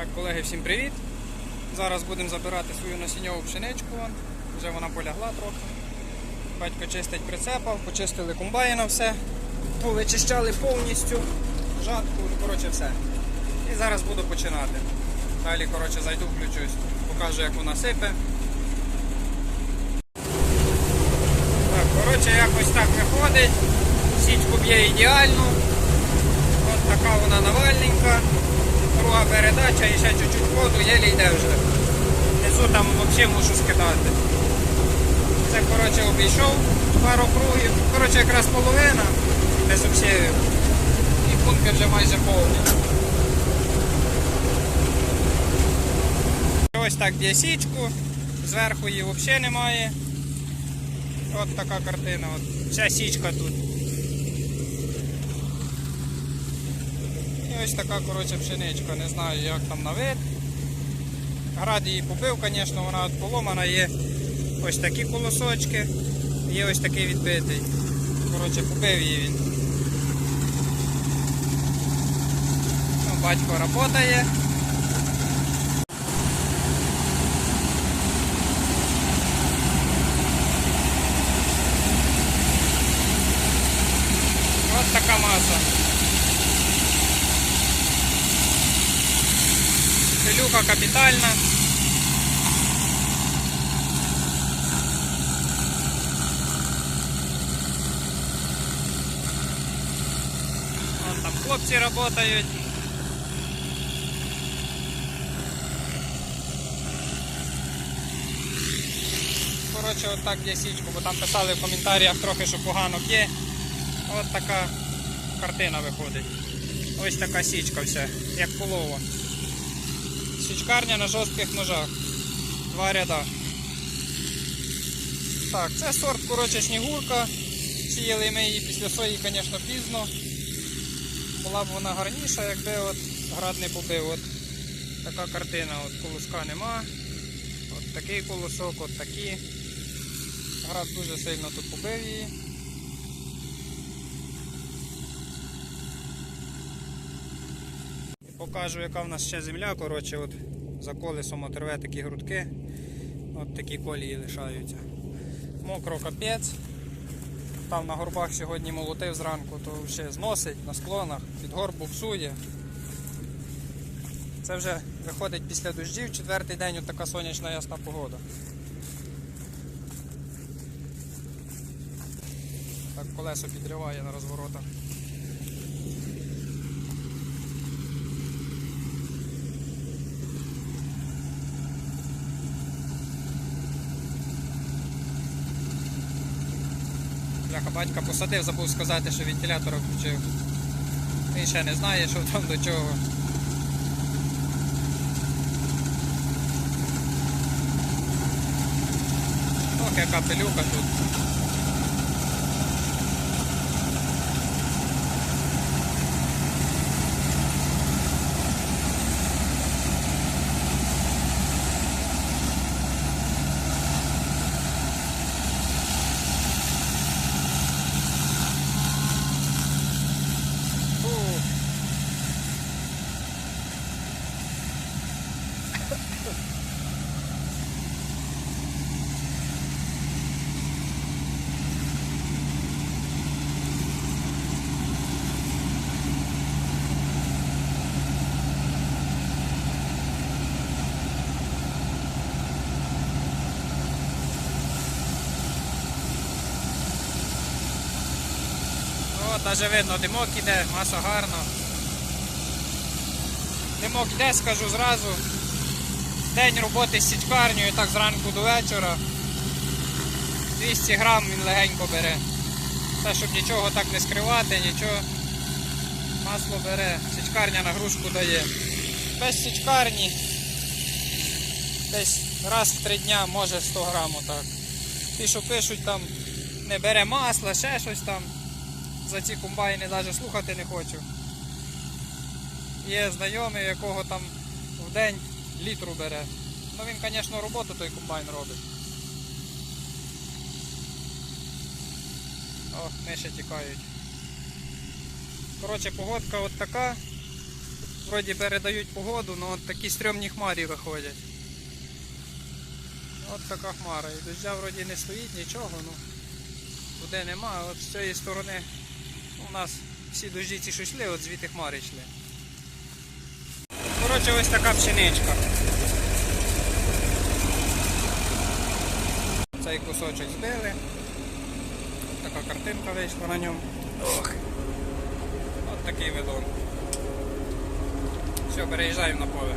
Так, колеги, всім привіт! Зараз будемо забирати свою насінньову пшеничку. Вже вона полягла трохи. Батько чистить прицепав, почистили комбайна все, повичищали повністю, жатку, ну коротше все. І зараз буду починати. Далі коротше, зайду, включусь, покажу як вона сипе. Так, коротше, якось так виходить. Січку б'є ідеально. От така вона навальненька. Друга передача і ще чуть-чуть ходу, єлі йде вже. Несу там взагалі мушу скидати. Це коротше обійшов пару кругів. Коротше якраз половина без обсєвів. І бункер вже майже повний. Ось так б'є січку, зверху її взагалі немає. От така картина. От. Вся січка тут. Ось така коротше, пшеничка, не знаю як там на вид. Град її побив, звісно, вона от поломана, є ось такі колосочки, є ось такий відбитий. Коротше, побив її він. Ну, батько працює. Ось така маса. Пилюка капітальна. Вон там хлопці працюють. Коротше, от так є січку, бо там писали в коментарях трохи, що погано є. От така картина виходить. Ось така січка вся, як полова. Січкарня на жорстких ножах. Два ряда. Так, це сорт, коротше, снігурка. Сіяли ми її після сої, звісно, пізно. Була б вона гарніша, якби от град не побив. От така картина, от колоска нема. От такий колосок, от такі. Град дуже сильно тут побив її. Покажу, яка в нас ще земля. Коротше, от за колесом отерве такі грудки. От такі колії лишаються. Мокро капець. Там на горбах сьогодні молотив зранку, то ще зносить на склонах, під горб буксує. Це вже виходить після дощів, четвертий день от така сонячна ясна погода. Так колесо підриває на розворотах. Бляха, батька посадив, забув сказати, що вентилятор включив. Він ще не знає, що там до чого. Ох, яка пилюка тут. О, навіть видно, димок іде, маса гарно. Димок йде, скажу зразу. День роботи з січкарнею, так зранку до вечора. 200 грам він легенько бере. Це щоб нічого так не скривати, нічого. Масло бере, січкарня нагрузку дає. Без січкарні десь раз в три дня може 100 грам отак. Ті, що пишуть там, не бере масла, ще щось там за ці комбайни навіть слухати не хочу. Є знайомий, якого там в день літру бере. Ну він, звісно, роботу той комбайн робить. О, миші тікають. Коротше, погодка от така. вроді передають погоду, але от такі стрьомні хмарі виходять. От така хмара. І дождя вроді не стоїть, нічого, ну туди нема, от з цієї сторони у нас всі дожді ці що йшли, от звідти хмари йшли. Коротше, ось така пшеничка. Цей кусочок збили. Така картинка вийшла на ньому. Ох. От такий видон. Все, переїжджаємо на поле.